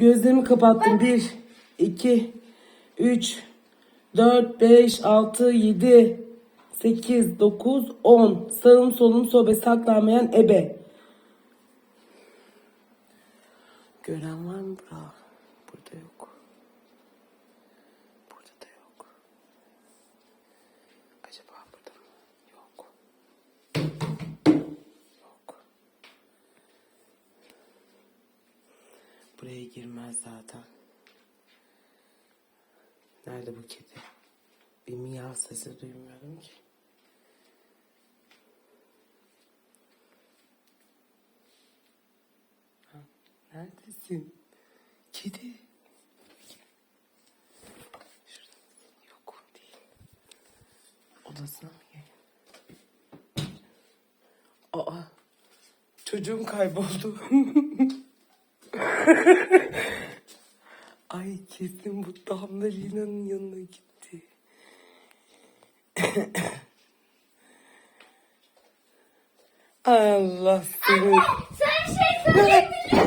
Gözlerimi kapattım. 1, 2, 3, 4, 5, 6, 7, 8, 9, 10. Sağım solum sobe saklanmayan ebe. Gören var mı bura? Burada yok. Burada da yok. Acaba burada mı? Yok. Yok. Buraya girmez zaten. Nerede bu kedi? Bir miyav sesi duymuyorum ki. Neredesin? Kedi. Şurada. Yok değil. Odasına mı gel? Aa. Çocuğum kayboldu. Ay kesin bu Damla Lina'nın yanına gitti. Allah seni. Sen şey söyledin.